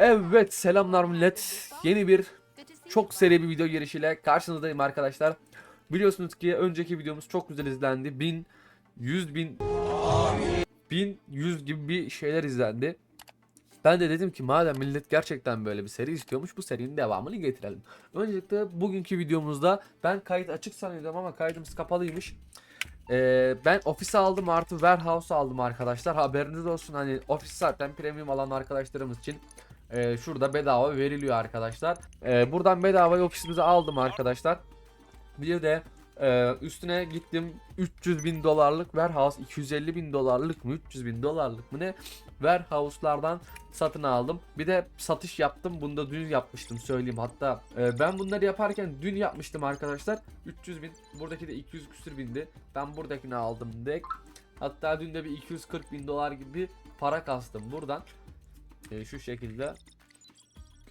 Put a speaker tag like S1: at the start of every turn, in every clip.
S1: Evet selamlar millet. Yeni bir çok seri bir video girişiyle karşınızdayım arkadaşlar. Biliyorsunuz ki önceki videomuz çok güzel izlendi. 1000, 100 bin, 1000, 100 gibi bir şeyler izlendi. Ben de dedim ki madem millet gerçekten böyle bir seri istiyormuş bu serinin devamını getirelim. Öncelikle bugünkü videomuzda ben kayıt açık sanıyordum ama kaydımız kapalıymış. Ee, ben ofise aldım artı warehouse aldım arkadaşlar. Haberiniz olsun hani ofis zaten premium alan arkadaşlarımız için e, şurada bedava veriliyor arkadaşlar. E, buradan bedava ofisimizi aldım arkadaşlar. Bir de e, üstüne gittim 300 bin dolarlık warehouse 250 bin dolarlık mı 300 bin dolarlık mı ne warehouse'lardan satın aldım. Bir de satış yaptım. Bunu da dün yapmıştım söyleyeyim. Hatta e, ben bunları yaparken dün yapmıştım arkadaşlar. 300 bin. Buradaki de 200 küsür bindi. Ben buradakini aldım direkt. Hatta dün de bir 240 bin dolar gibi para kastım buradan. E, şu şekilde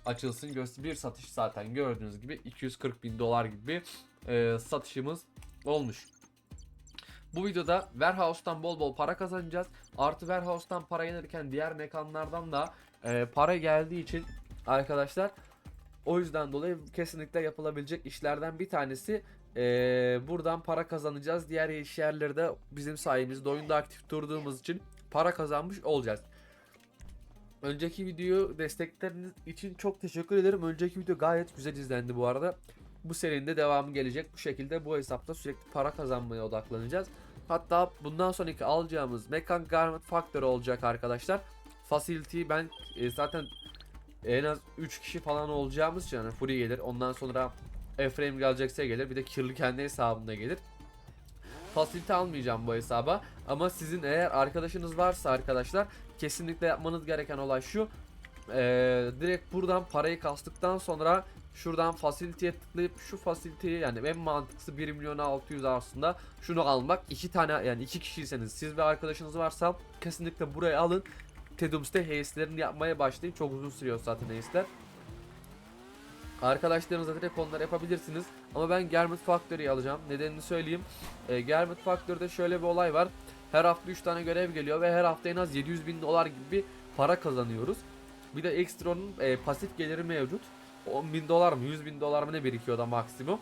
S1: açılsın bir satış zaten gördüğünüz gibi 240 bin dolar gibi e, satışımız olmuş. Bu videoda Warehouse'tan bol bol para kazanacağız. Artı Warehouse'tan para gelirken diğer mekanlardan da e, para geldiği için arkadaşlar o yüzden dolayı kesinlikle yapılabilecek işlerden bir tanesi e, buradan para kazanacağız. Diğer iş yerleri de bizim sayemizde oyunda aktif durduğumuz için para kazanmış olacağız. Önceki videoyu destekleriniz için çok teşekkür ederim. Önceki video gayet güzel izlendi bu arada. Bu serinin de devamı gelecek. Bu şekilde bu hesapta sürekli para kazanmaya odaklanacağız. Hatta bundan sonraki alacağımız Mekan Garment Factory olacak arkadaşlar. Facility ben e, zaten en az 3 kişi falan olacağımız için hani Fury gelir. Ondan sonra Efraim gelecekse gelir. Bir de Kirli kendi hesabında gelir. Facility almayacağım bu hesaba. Ama sizin eğer arkadaşınız varsa arkadaşlar kesinlikle yapmanız gereken olay şu. Ee, direkt buradan parayı kastıktan sonra şuradan facility'ye tıklayıp şu facility'yi yani en mantıklısı 1 milyon 600 aslında şunu almak. iki tane yani iki kişiyseniz siz ve arkadaşınız varsa kesinlikle buraya alın. Tedums'te heislerini yapmaya başlayın. Çok uzun sürüyor zaten heisler. Arkadaşlarınızla direkt onları yapabilirsiniz. Ama ben Garment Factory'yi alacağım. Nedenini söyleyeyim. E, Garment Factory'de şöyle bir olay var. Her hafta 3 tane görev geliyor ve her hafta en az 700 bin dolar gibi bir para kazanıyoruz. Bir de ekstra onun e, pasif geliri mevcut. 10 bin dolar mı 100 bin dolar mı ne birikiyor da maksimum.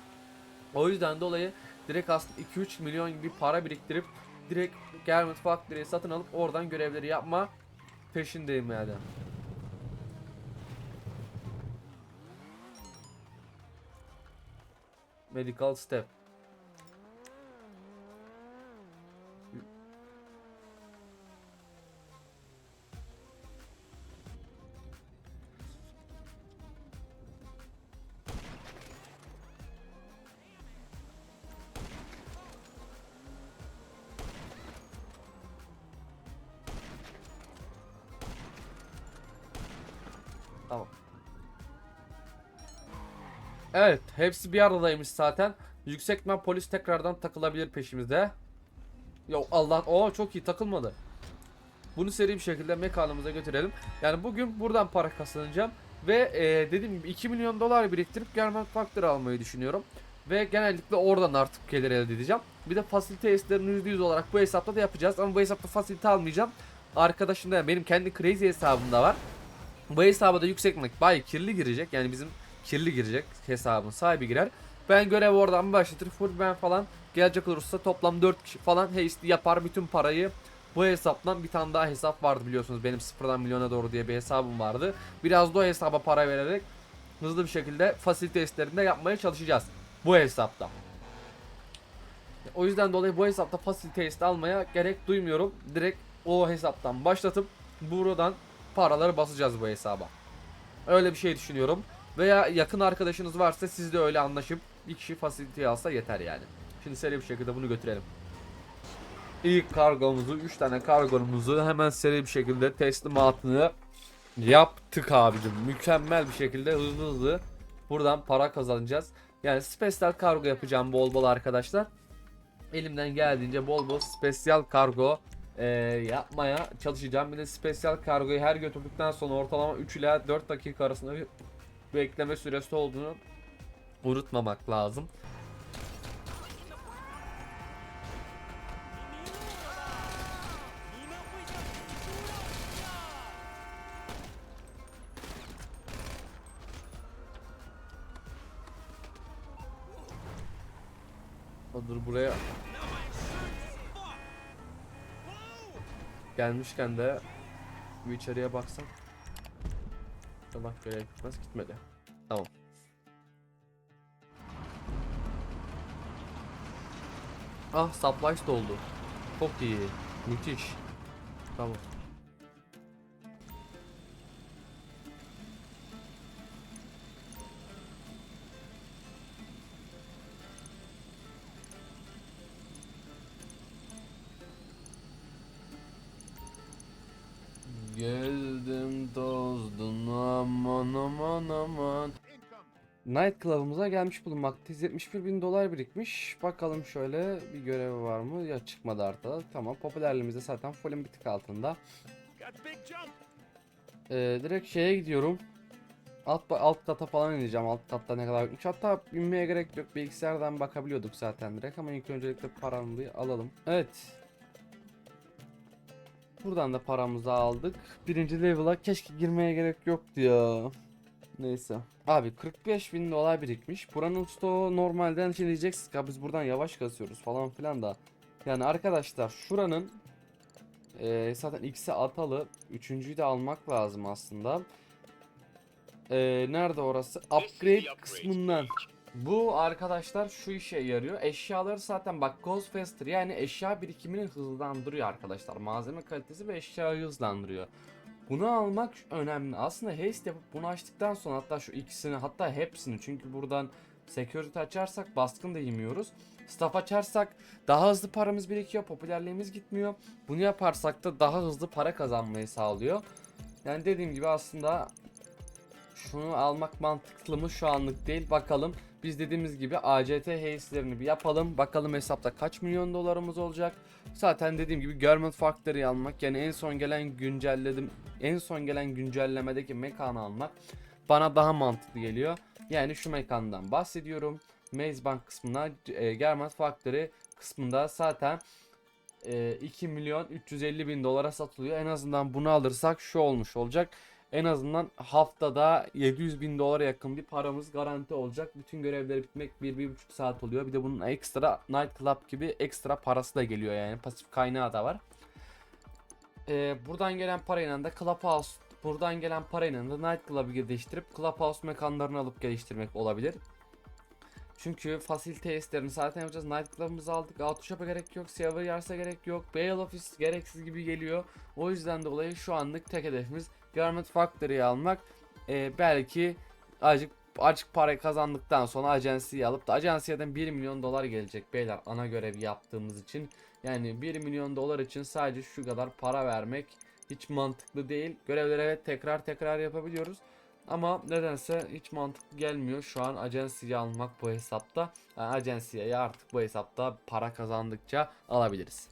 S1: O yüzden dolayı direkt aslında 2-3 milyon gibi para biriktirip direkt Garment Factory'yi satın alıp oradan görevleri yapma peşindeyim yani. Medical step. Evet, hepsi bir aradaymış zaten. Yüksek ihtimal polis tekrardan takılabilir peşimizde. Yo Allah, o çok iyi takılmadı. Bunu seri bir şekilde mekanımıza götürelim. Yani bugün buradan para kazanacağım ve e, dediğim gibi 2 milyon dolar biriktirip German Factory almayı düşünüyorum. Ve genellikle oradan artık gelir elde edeceğim. Bir de fasilite testlerini %100 olarak bu hesapta da yapacağız. Ama bu hesapta fasilite almayacağım. Arkadaşımda yani benim kendi crazy hesabımda var. Bu hesaba da yüksek bay kirli girecek. Yani bizim kirli girecek hesabın sahibi girer. Ben görev oradan başlatır. Ben falan gelecek olursa toplam 4 kişi falan haste yapar bütün parayı. Bu hesaptan bir tane daha hesap vardı biliyorsunuz. Benim sıfırdan milyona doğru diye bir hesabım vardı. Biraz da o hesaba para vererek hızlı bir şekilde fasilite testlerinde yapmaya çalışacağız. Bu hesapta. O yüzden dolayı bu hesapta fasilite test almaya gerek duymuyorum. Direkt o hesaptan başlatıp buradan paraları basacağız bu hesaba. Öyle bir şey düşünüyorum. Veya yakın arkadaşınız varsa siz de öyle anlaşıp bir kişi fasiliteyi alsa yeter yani. Şimdi seri bir şekilde bunu götürelim. İlk kargomuzu 3 tane kargomuzu hemen seri bir şekilde teslimatını yaptık abicim. Mükemmel bir şekilde hızlı hızlı buradan para kazanacağız. Yani spesyal kargo yapacağım bol bol arkadaşlar. Elimden geldiğince bol bol spesyal kargo e, yapmaya çalışacağım. Bir de spesyal kargoyu her götürdükten sonra ortalama 3 ila 4 dakika arasında bir bu ekleme süresi olduğunu unutmamak lazım. Dur buraya gelmişken de bir içeriye baksak Görev gitmez gitmedi. Tamam. Ah supplies doldu. Çok iyi. Müthiş. Tamam. Geldim aman aman. Night Club'ımıza gelmiş bulunmaktayız. 71 bin dolar birikmiş. Bakalım şöyle bir görevi var mı? Ya çıkmadı artık. Tamam popülerliğimiz de zaten full'ün bir tık altında. Ee, direkt şeye gidiyorum. Alt, alt kata falan ineceğim. Alt katta ne kadar bitmiş. Hatta inmeye gerek yok. Bilgisayardan bakabiliyorduk zaten direkt. Ama ilk öncelikle paramı alalım. Evet. Buradan da paramızı aldık. Birinci level'a keşke girmeye gerek yoktu ya. Neyse. Abi 45 bin dolar birikmiş. Buranın stoğu normalden şey diyeceksiniz ki "Ya biz buradan yavaş kasıyoruz falan filan da. Yani arkadaşlar şuranın eee, zaten X'e atalı. Üçüncüyü de almak lazım aslında. Eee, nerede orası? Upgrade kısmından. Bu arkadaşlar şu işe yarıyor. Eşyaları zaten bak Ghost Faster yani eşya birikimini hızlandırıyor arkadaşlar. Malzeme kalitesi ve eşyayı hızlandırıyor. Bunu almak önemli. Aslında haste yapıp bunu açtıktan sonra hatta şu ikisini hatta hepsini çünkü buradan security açarsak baskın da yemiyoruz. Staff açarsak daha hızlı paramız birikiyor, popülerliğimiz gitmiyor. Bunu yaparsak da daha hızlı para kazanmayı sağlıyor. Yani dediğim gibi aslında şunu almak mantıklı mı şu anlık değil. Bakalım biz dediğimiz gibi ACT haste'lerini bir yapalım. Bakalım hesapta kaç milyon dolarımız olacak. Zaten dediğim gibi Government Factory almak yani en son gelen güncelledim en son gelen güncellemedeki mekanı almak bana daha mantıklı geliyor. Yani şu mekandan bahsediyorum. Maze Bank kısmına e, Government Factory kısmında zaten e, 2 milyon 350 bin dolara satılıyor. En azından bunu alırsak şu olmuş olacak. En azından haftada 700 bin dolara yakın bir paramız garanti olacak. Bütün görevleri bitmek 1-1,5 saat oluyor. Bir de bunun ekstra Night Club gibi ekstra parası da geliyor yani. Pasif kaynağı da var. Ee, buradan gelen parayla da Clubhouse buradan gelen parayla da Night Club'ı geliştirip Clubhouse mekanlarını alıp geliştirmek olabilir. Çünkü fasilite testlerini zaten yapacağız. Night Club'ımızı aldık. Auto Shop'a gerek yok. Silver Yars'a gerek yok. Bail Office gereksiz gibi geliyor. O yüzden dolayı şu anlık tek hedefimiz Garment Factory'yi almak. Ee, belki azıcık açık para kazandıktan sonra ajansiyi alıp da ajansiyeden 1 milyon dolar gelecek beyler ana görevi yaptığımız için. Yani 1 milyon dolar için sadece şu kadar para vermek hiç mantıklı değil. Görevleri evet tekrar tekrar yapabiliyoruz. Ama nedense hiç mantıklı gelmiyor şu an ajansiyi almak bu hesapta. Yani ajansiye artık bu hesapta para kazandıkça alabiliriz.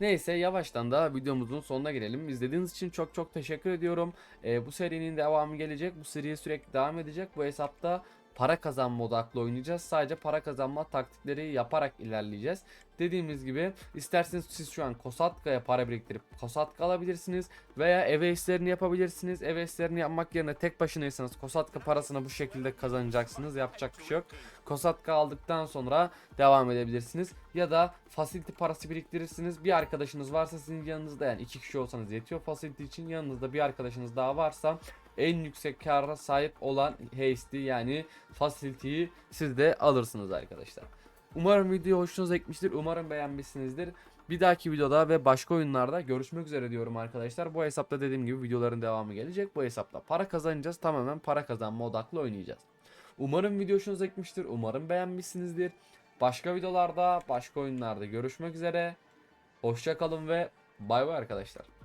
S1: Neyse yavaştan da videomuzun sonuna gelelim. İzlediğiniz için çok çok teşekkür ediyorum. Ee, bu serinin devamı gelecek. Bu seriye sürekli devam edecek. Bu hesapta para kazanma odaklı oynayacağız. Sadece para kazanma taktikleri yaparak ilerleyeceğiz. Dediğimiz gibi isterseniz siz şu an Kosatka'ya para biriktirip Kosatka alabilirsiniz veya ev işlerini yapabilirsiniz. Ev işlerini yapmak yerine tek başınaysanız Kosatka parasını bu şekilde kazanacaksınız. Yapacak bir şey yok. Kosatka aldıktan sonra devam edebilirsiniz. Ya da facility parası biriktirirsiniz. Bir arkadaşınız varsa sizin yanınızda yani iki kişi olsanız yetiyor facility için. Yanınızda bir arkadaşınız daha varsa en yüksek kâra sahip olan haste'i yani facility'yi siz de alırsınız arkadaşlar. Umarım video hoşunuza gitmiştir. Umarım beğenmişsinizdir. Bir dahaki videoda ve başka oyunlarda görüşmek üzere diyorum arkadaşlar. Bu hesapta dediğim gibi videoların devamı gelecek. Bu hesapta para kazanacağız. Tamamen para kazanma odaklı oynayacağız. Umarım video hoşunuza gitmiştir. Umarım beğenmişsinizdir. Başka videolarda, başka oyunlarda görüşmek üzere. Hoşça kalın ve bay bay arkadaşlar.